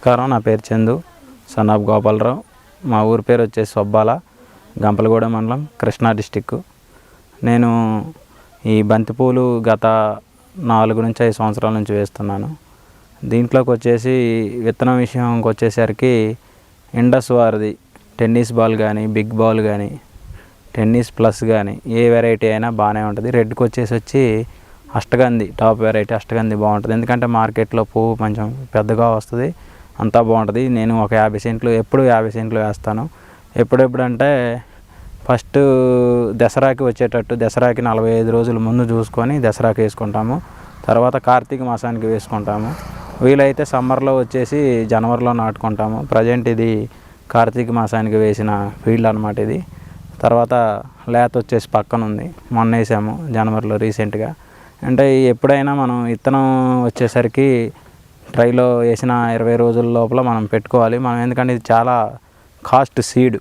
నమస్కారం నా పేరు చందు సన్నాబ్ గోపాలరావు. మా ఊరి పేరు వచ్చేసి సొబ్బాల గంపలగూడ మండలం కృష్ణా డిస్టిక్ నేను ఈ బంతిపూలు గత నాలుగు నుంచి ఐదు సంవత్సరాల నుంచి వేస్తున్నాను. దీంట్లోకి వచ్చేసి విత్తనం విషయంకి వచ్చేసరికి ఇండస్ వారిది టెన్నిస్ బాల్ కానీ బిగ్ బాల్ కానీ టెన్నిస్ ప్లస్ కానీ ఏ వెరైటీ అయినా బాగానే ఉంటుంది. రెడ్కి వచ్చేసి వచ్చి అష్టగంధి టాప్ వెరైటీ అష్టగంధి బాగుంటుంది. ఎందుకంటే మార్కెట్లో పువ్వు కొంచెం పెద్దగా వస్తుంది. అంతా బాగుంటుంది. నేను ఒక యాభై సెంట్లు ఎప్పుడు యాభై సెంట్లు వేస్తాను. ఎప్పుడెప్పుడు అంటే ఫస్ట్ దసరాకి వచ్చేటట్టు దసరాకి నలభై ఐదు రోజుల ముందు చూసుకొని దసరాకి వేసుకుంటాము. తర్వాత కార్తీక మాసానికి వేసుకుంటాము. వీలైతే సమ్మర్లో వచ్చేసి జనవరిలో నాటుకుంటాము. ప్రజెంట్ ఇది కార్తీక మాసానికి వేసిన ఫీల్డ్ అనమాట ఇది. తర్వాత లేత వచ్చేసి పక్కన ఉంది. మొన్న వేసాము జనవరిలో రీసెంట్గా. అంటే ఎప్పుడైనా మనం విత్తనం వచ్చేసరికి ట్రైలో వేసిన ఇరవై రోజుల లోపల మనం పెట్టుకోవాలి. మనం ఎందుకంటే ఇది చాలా కాస్ట్ సీడ్.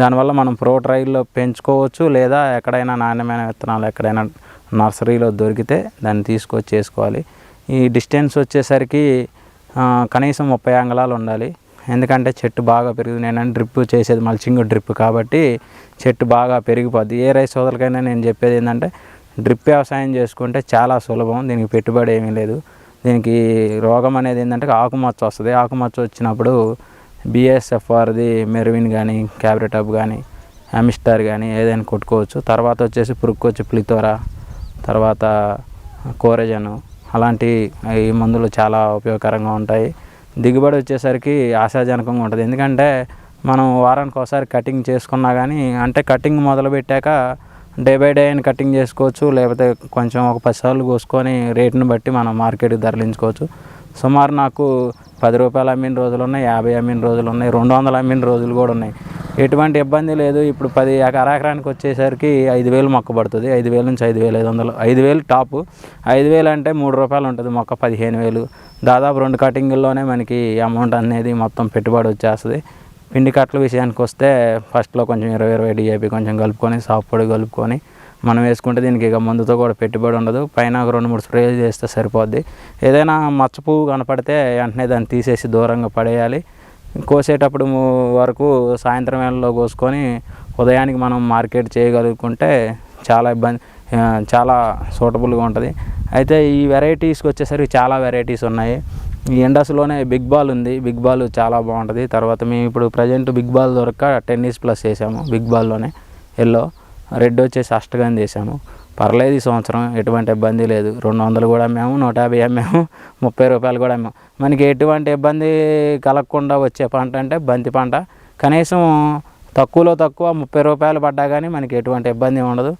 దానివల్ల మనం ప్రో ట్రైల్లో పెంచుకోవచ్చు లేదా ఎక్కడైనా నాణ్యమైన విత్తనాలు ఎక్కడైనా నర్సరీలో దొరికితే దాన్ని తీసుకొచ్చి చేసుకోవాలి ఈ డిస్టెన్స్ వచ్చేసరికి కనీసం ముప్పై అంగళాలు ఉండాలి. ఎందుకంటే చెట్టు బాగా పెరుగుతుంది నేను డ్రిప్ చేసేది మల్చింగ్ డ్రిప్ కాబట్టి చెట్టు బాగా పెరిగిపోద్ది. ఏ రైస్ సోదరులకైనా నేను చెప్పేది ఏంటంటే డ్రిప్ వ్యవసాయం చేసుకుంటే చాలా సులభం. దీనికి పెట్టుబడి ఏమీ లేదు. దీనికి రోగం అనేది ఏంటంటే ఆకుమచ్చ వస్తుంది. ఆకుమచ్చ వచ్చినప్పుడు బిఎస్ఎఫ్ మెరువిన్ కానీ క్యాబ్రెటప్ కానీ అమిస్టార్ కానీ ఏదైనా కొట్టుకోవచ్చు. తర్వాత వచ్చేసి పురుక్కొచ్చి ప్లితోరా తర్వాత కోరజను అలాంటి ఈ మందులు చాలా ఉపయోగకరంగా ఉంటాయి. దిగుబడి వచ్చేసరికి ఆశాజనకంగా ఉంటుంది. ఎందుకంటే మనం వారానికి ఒకసారి కటింగ్ చేసుకున్నా కానీ అంటే కటింగ్ మొదలు పెట్టాక డే బై డే అయిన కటింగ్ చేసుకోవచ్చు లేకపోతే కొంచెం ఒక పది సార్లు కోసుకొని రేటును బట్టి మనం మార్కెట్కి తరలించుకోవచ్చు సుమారు నాకు పది రూపాయలు అమ్మిన రోజులు ఉన్నాయి యాభై అమ్మిన రోజులు ఉన్నాయి రెండు వందలు అమ్మిన రోజులు కూడా ఉన్నాయి. ఎటువంటి ఇబ్బంది లేదు. ఇప్పుడు పది అరాకరానికి వచ్చేసరికి ఐదు వేలు మొక్క పడుతుంది. ఐదు వేల నుంచి ఐదు వేల ఐదు వందలు ఐదు వేలు టాప్. ఐదు వేలు అంటే మూడు రూపాయలు ఉంటుంది మొక్క పదిహేను వేలు. దాదాపు రెండు కటింగుల్లోనే మనకి అమౌంట్ అనేది మొత్తం పెట్టుబడి వచ్చేస్తుంది. పిండి కట్టల విషయానికి వస్తే ఫస్ట్లో కొంచెం ఇరవై ఇరవై డిఏపి కొంచెం కలుపుకొని సాఫ్ పొడి కలుపుకొని మనం వేసుకుంటే దీనికి ఇక మందుతో కూడా పెట్టుబడి ఉండదు. పైన ఒక రెండు మూడు స్ప్రేలు చేస్తే సరిపోద్ది. ఏదైనా మచ్చ పువ్వు కనపడితే వెంటనే దాన్ని తీసేసి దూరంగా పడేయాలి. కోసేటప్పుడు వరకు సాయంత్రం వేళలో కోసుకొని ఉదయానికి మనం మార్కెట్ చేయగలుగుకుంటే చాలా ఇబ్బంది చాలా సూటబుల్గా ఉంటుంది. అయితే ఈ వెరైటీస్కి వచ్చేసరికి చాలా వెరైటీస్ ఉన్నాయి. ఈ ఇండస్లోనే బిగ్ బాల్ ఉంది. బిగ్ బాల్ చాలా బాగుంటుంది. తర్వాత మేము ఇప్పుడు ప్రజెంట్ బిగ్ బాల్ దొరక టెన్నిస్ ప్లస్ వేసాము బిగ్ బాల్లోనే. ఎల్లో రెడ్ వచ్చేసి అష్టగాన్ చేసాము. పర్లేదు ఈ సంవత్సరం ఎటువంటి ఇబ్బంది లేదు. రెండు వందలు కూడా అమ్మాము నూట యాభై అమ్మాము ముప్పై రూపాయలు కూడా అమ్మాము. మనకి ఎటువంటి ఇబ్బంది కలగకుండా వచ్చే పంట అంటే బంతి పంట. కనీసం తక్కువలో తక్కువ ముప్పై రూపాయలు పడ్డా కానీ మనకి ఎటువంటి ఇబ్బంది ఉండదు.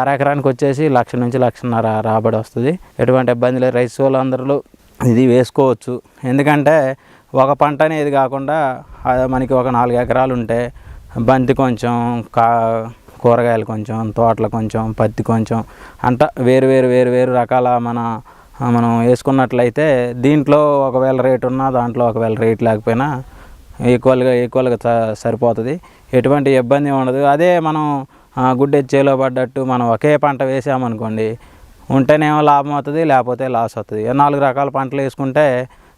అరెకరానికి వచ్చేసి లక్ష నుంచి లక్షన్నర రాబడి వస్తుంది. ఎటువంటి ఇబ్బంది లేదు. రైతు వాళ్ళందరూ ఇది వేసుకోవచ్చు. ఎందుకంటే ఒక పంట అనేది కాకుండా మనకి ఒక నాలుగు ఎకరాలు ఉంటే బంతి కొంచెం కా కూరగాయలు కొంచెం తోటలు కొంచెం పత్తి కొంచెం అంట వేరు వేరు వేరు వేరు రకాల మన మనం వేసుకున్నట్లయితే దీంట్లో ఒకవేళ రేట్ ఉన్నా దాంట్లో ఒకవేళ రేట్ లేకపోయినా ఈక్వల్గా ఈక్వల్గా స- సరిపోతుంది. ఎటువంటి ఇబ్బంది ఉండదు. అదే మనం గుడ్డెచ్చేలో చేలో పడ్డట్టు మనం ఒకే పంట వేసామనుకోండి ఉంటేనేమో లాభం అవుతుంది లేకపోతే లాస్ అవుతుంది. నాలుగు రకాల పంటలు వేసుకుంటే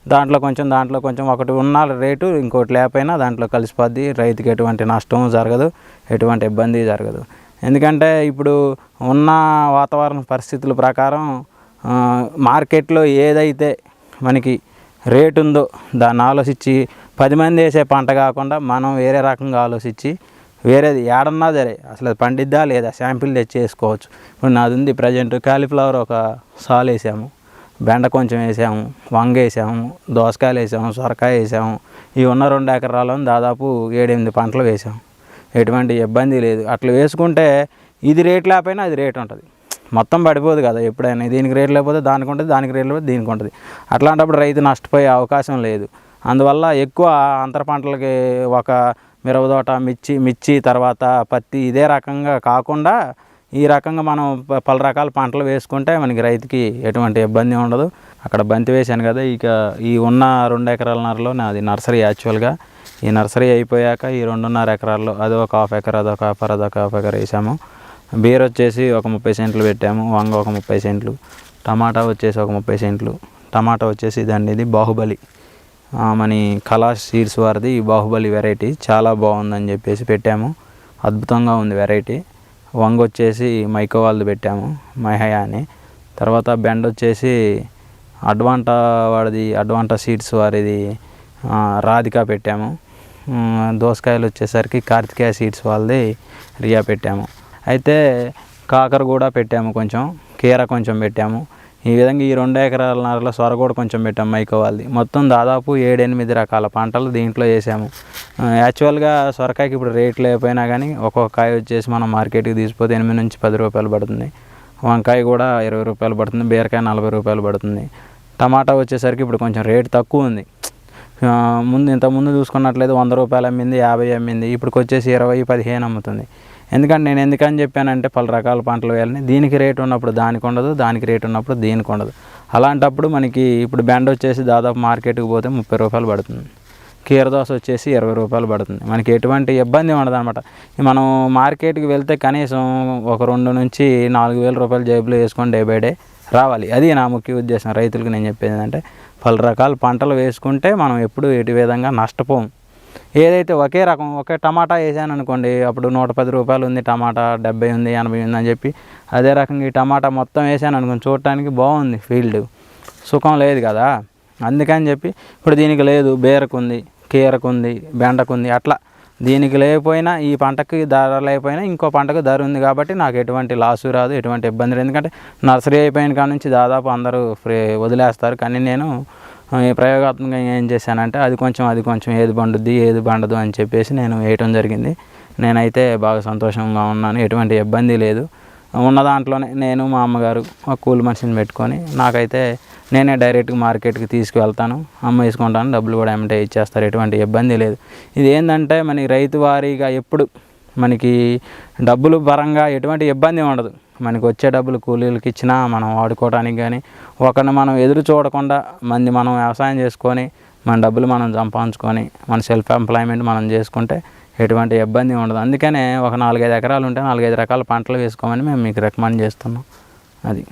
దాంట్లో కొంచెం దాంట్లో కొంచెం ఒకటి ఉన్న రేటు ఇంకోటి లేకపోయినా దాంట్లో కలిసిపోద్ది. రైతుకి ఎటువంటి నష్టం జరగదు ఎటువంటి ఇబ్బంది జరగదు. ఎందుకంటే ఇప్పుడు ఉన్న వాతావరణ పరిస్థితుల ప్రకారం మార్కెట్లో ఏదైతే మనకి రేటు ఉందో దాన్ని ఆలోచించి పది మంది వేసే పంట కాకుండా మనం వేరే రకంగా ఆలోచించి వేరేది ఏడన్నా సరే అసలు అది పండిద్దా లేదా? శాంపిల్ తెచ్చి వేసుకోవచ్చు ఇప్పుడు నాది ఉంది ప్రజెంట్ కాలీఫ్లవర్ ఒక సాల్ వేసాము బెండ కొంచెం వేసాము వంగ వేసాము దోసకాయలు వేసాము సొరకాయ వేసాము. ఈ ఉన్న రెండు ఎకరాల్లో దాదాపు ఏడెనిమిది పంటలు వేసాము ఎటువంటి ఇబ్బంది లేదు. అట్లా వేసుకుంటే ఇది రేట్ లేకపోయినా అది రేట్ ఉంటుంది. మొత్తం పడిపోదు కదా ఎప్పుడైనా. దీనికి రేట్ లేకపోతే దానికి ఉంటుంది దానికి రేట్ లేకపోతే దీనికి ఉంటుంది. అట్లాంటప్పుడు రైతు నష్టపోయే అవకాశం లేదు. అందువల్ల ఎక్కువ అంతర పంటలకి ఒక మిరవదోట మిర్చి మిర్చి తర్వాత పత్తి ఇదే రకంగా కాకుండా ఈ రకంగా మనం పలు రకాల పంటలు వేసుకుంటే మనకి రైతుకి ఎటువంటి ఇబ్బంది ఉండదు. అక్కడ బంతి వేసాను కదా ఇక ఈ ఉన్న రెండు ఎకరాల నరలో నాది నర్సరీ యాక్చువల్గా. ఈ నర్సరీ అయిపోయాక ఈ రెండున్నర ఎకరాల్లో అది ఒక హాఫ్ ఎకర్ అదొక హాఫ్ అదొక హాఫ్ ఎకర్ వేసాము. బీర్ వచ్చేసి ఒక ముప్పై సెంట్లు పెట్టాము వంగ ఒక ముప్పై సెంట్లు టమాటా వచ్చేసి ఒక ముప్పై సెంట్లు టమాటా వచ్చేసి దాన్ని ఇది బాహుబలి. మన కలాష్ సీడ్స్ వారిది ఈ బాహుబలి వెరైటీ. చాలా బాగుందని చెప్పేసి పెట్టాము. అద్భుతంగా ఉంది వెరైటీ. వంగ వచ్చేసి మైకో వాళ్ళది పెట్టాము మైహయా అని. తర్వాత బెండ్ వచ్చేసి అడ్వాంటా వాడిది అడ్వాంటా సీడ్స్ వారిది రాధిక పెట్టాము. దోసకాయలు వచ్చేసరికి కార్తికేయ సీడ్స్ వాళ్ళది రియా పెట్టాము. అయితే కాకర కూడా పెట్టాము కొంచెం కీర కొంచెం పెట్టాము. ఈ విధంగా ఈ రెండు ఎకరాలన్నరలో సొర కూడా కొంచెం పెట్టాము మైకో వాళ్ళది. మొత్తం దాదాపు ఏడెనిమిది రకాల పంటలు దీంట్లో వేసాము. యాక్చువల్గా సొరకాయకి ఇప్పుడు రేట్ లేకపోయినా కానీ ఒక్కొక్క కాయ వచ్చేసి మనం మార్కెట్కి తీసిపోతే ఎనిమిది నుంచి పది రూపాయలు పడుతుంది. వంకాయ కూడా ఇరవై రూపాయలు పడుతుంది బీరకాయ నలభై రూపాయలు పడుతుంది. టమాటా వచ్చేసరికి ఇప్పుడు కొంచెం రేట్ తక్కువ ఉంది. ముందు ఇంతకుముందు చూసుకున్నట్లయితే వంద రూపాయలు అమ్మింది యాభై అమ్మింది ఇప్పటికి వచ్చేసి ఇరవై పదిహేను అమ్ముతుంది. ఎందుకంటే నేను ఎందుకని చెప్పానంటే పలు రకాల పంటలు వేయాలని. దీనికి రేటు ఉన్నప్పుడు దానికి ఉండదు దానికి రేటు ఉన్నప్పుడు దీనికి ఉండదు. అలాంటప్పుడు మనకి ఇప్పుడు బెండ వచ్చేసి దాదాపు మార్కెట్కి పోతే ముప్పై రూపాయలు పడుతుంది. కీరదోస వచ్చేసి ఇరవై రూపాయలు పడుతుంది. మనకి ఎటువంటి ఇబ్బంది ఉండదు అనమాట మనం మార్కెట్కి వెళ్తే కనీసం ఒక రెండు నుంచి నాలుగు వేల రూపాయలు జేబులో వేసుకొని డే బై డే రావాలి. అది నా ముఖ్య ఉద్దేశం. రైతులకు నేను చెప్పేది ఏంటంటే పలు రకాల పంటలు వేసుకుంటే మనం ఎప్పుడు ఎటు విధంగా నష్టపోము ఏదైతే ఒకే రకం ఒకే టమాటా వేసాను అనుకోండి అప్పుడు నూట పది రూపాయలు ఉంది టమాటా డెబ్బై ఉంది ఎనభై ఉంది అని చెప్పి అదే రకంగా ఈ టమాటా మొత్తం వేసాను అనుకోండి చూడటానికి బాగుంది ఫీల్డ్. సుఖం లేదు కదా? అందుకని చెప్పి ఇప్పుడు దీనికి లేదు బీరకు కీరకు ఉంది అట్లా. దీనికి లేకపోయినా ఈ పంటకి ధర లేకపోయినా ఇంకో పంటకు ధర ఉంది కాబట్టి నాకు ఎటువంటి లాసు రాదు ఎటువంటి ఇబ్బంది లేదు. ఎందుకంటే నర్సరీ అయిపోయిన కాడ నుంచి దాదాపు అందరూ ఫ్రీ వదిలేస్తారు. కానీ నేను ప్రయోగాత్మకంగా ఏం చేశానంటే అది కొంచెం అది కొంచెం ఏది పండుద్ది ఏది పండదు అని చెప్పేసి నేను వేయటం జరిగింది. నేనైతే బాగా సంతోషంగా ఉన్నాను ఎటువంటి ఇబ్బంది లేదు. ఉన్న దాంట్లోనే నేను మా అమ్మగారు ఒక కూలి మనిషిని పెట్టుకొని నాకైతే నేనే డైరెక్ట్గా మార్కెట్కి తీసుకువెళ్తాను. అమ్మ వేసుకుంటాను డబ్బులు కూడా ఏమంటే ఇచ్చేస్తారు ఎటువంటి ఇబ్బంది లేదు. ఇది ఏంటంటే మనకి రైతు వారీగా ఎప్పుడు మనకి డబ్బులు పరంగా ఎటువంటి ఇబ్బంది ఉండదు. మనకి వచ్చే డబ్బులు కూలీలకి ఇచ్చినా మనం వాడుకోవడానికి కానీ ఒకరిని మనం ఎదురు చూడకుండా మంది మనం వ్యవసాయం చేసుకొని మన డబ్బులు మనం సంపాదించుకొని మన సెల్ఫ్ ఎంప్లాయ్మెంట్ మనం చేసుకుంటే ఎటువంటి ఇబ్బంది ఉండదు. అందుకనే ఒక నాలుగైదు ఎకరాలు ఉంటే నాలుగైదు రకాల పంటలు వేసుకోమని మేము మీకు రికమెండ్ చేస్తున్నాం. అది.